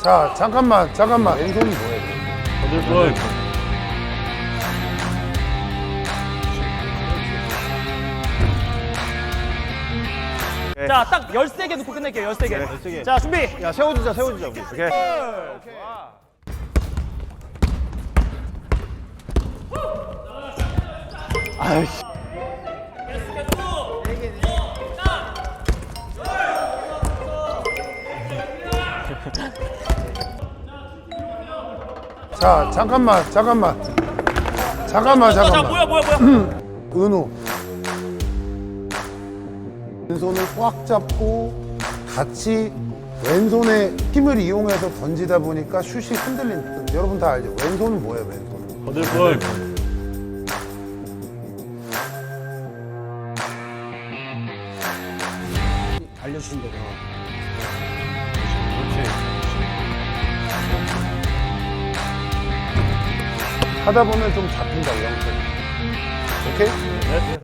자, 잠깐만, 잠깐만. 왼손이 뭐예요? 볼. 자, 딱 13개 넣고 끝낼게요. 13개. 13개. 자, 준비. 야 세워주자 세워주자 우리. 오케이. 아이씨. 자, 잠깐만, 잠깐만. 잠깐만, 자, 잠깐만. 뭐야, 뭐야, 뭐야. 은우. 왼손을 꽉 잡고 같이 왼손에 힘을 이용해서 던지다 보니까 슛이 흔들린. 여러분 다 알죠? 왼손은 뭐예요, 왼손? 거들 볼. 알려주신 대로. 그렇지. 하다 보면 좀 잡힌다, 이런 거. 오케이? 네.